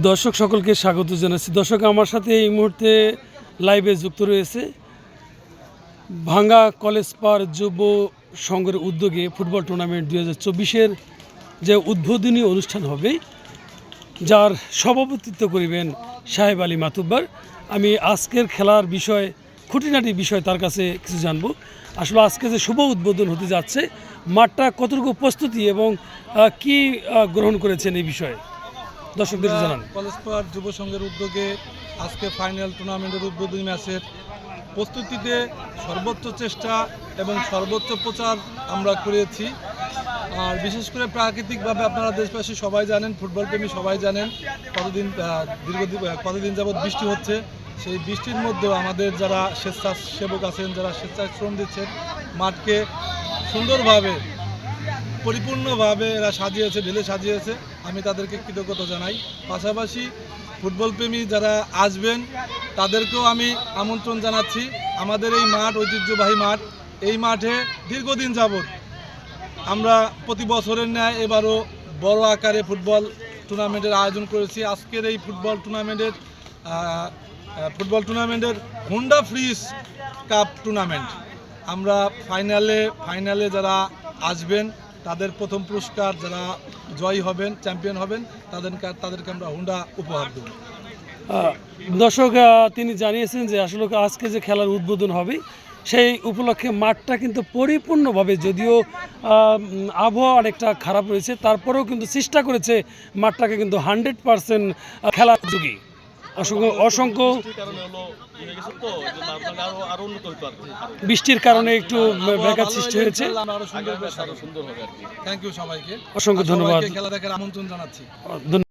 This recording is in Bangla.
দর্শক সকলকে স্বাগত জানাচ্ছি। দর্শক, আমার সাথে এই মুহূর্তে লাইভে যুক্ত রয়েছে ভাঙ্গা কলেজ পার যুব সংঘের উদ্যোগে ফুটবল টুর্নামেন্ট দু হাজার যে উদ্বোধনী অনুষ্ঠান হবে, যার সভাপতিত্ব করিবেন সাহেব আলী মাতুব্বার। আমি আজকের খেলার বিষয়, খুঁটিনাটি বিষয় তার কাছে কিছু জানব। আসলে আজকে যে শুভ উদ্বোধন হতে যাচ্ছে, মাঠটা কতটুকু প্রস্তুতি এবং কি গ্রহণ করেছেন এই বিষয়ে? দর্শকদের জানান। কলেজ পাড় যুব সংঘের উদ্যোগে আজকে ফাইনাল টুর্নামেন্টের উদ্বোধনী ম্যাচের প্রস্তুতিতে সর্বোচ্চ চেষ্টা এবং সর্বোচ্চ প্রচার আমরা করেছি। আর বিশেষ করে প্রাকৃতিকভাবে আপনারা দেশবাসী সবাই জানেন ফুটবল প্রেমী সবাই জানেন কতদিন দীর্ঘদিন কতদিন যাবৎ বৃষ্টি হচ্ছে। সেই বৃষ্টির মধ্যেও আমাদের যারা স্বেচ্ছাসেবক আছেন যারা স্বেচ্ছায় শ্রম দিচ্ছেন মাঠকে সুন্দরভাবে পরিপূর্ণভাবে এরা সাজিয়েছে, ঢেলে সাজিয়েছে। আমি তাদেরকে কৃতজ্ঞতা জানাই। পাশাপাশি ফুটবল প্রেমী যারা আসবেন, তাদেরকেও আমি আমন্ত্রণ জানাচ্ছি। আমাদের এই মাঠ, ঐতিহ্যবাহী মাঠ, এই মাঠে দীর্ঘদিন যাবৎ আমরা প্রতি বছরের ন্যায় এবারও বড় আকারে ফুটবল টুর্নামেন্টের আয়োজন করেছি। আজকের এই ফুটবল টুর্নামেন্টের ফুটবল টুর্নামেন্টের হুন্ডা ফ্রিজ কাপ টুর্নামেন্ট। আমরা ফাইনালে ফাইনালে যারা আসবেন তাদের প্রথম পুরস্কার যারা জয়ী হবেন, চ্যাম্পিয়ন হবেন, তাদেরকে তাদেরকে আমরা হুন্ডা উপহার দেবো। দর্শক তিনি জানিয়েছেন যে আসলে আজকে যে খেলার উদ্বোধন হবে, সেই উপলক্ষে মাঠটা কিন্তু পরিপূর্ণভাবে যদিও আবহাওয়া অনেকটা খারাপ রয়েছে, তারপরেও কিন্তু চেষ্টা করেছে মাঠটাকে কিন্তু হান্ড্রেড পারসেন্ট খেলার উপযোগী অসংখ্য অসংখ্য। বৃষ্টির কারণে একটু ব্যাঘাত সৃষ্টি হয়েছে। আমরা আরও সুন্দর আরও সুন্দর হবে আর কি। থ্যাংক ইউ সবাইকে। অসংখ্য ধন্যবাদ। খেলা দেখার আমন্ত্রণ জানাচ্ছি। ধন্যবাদ।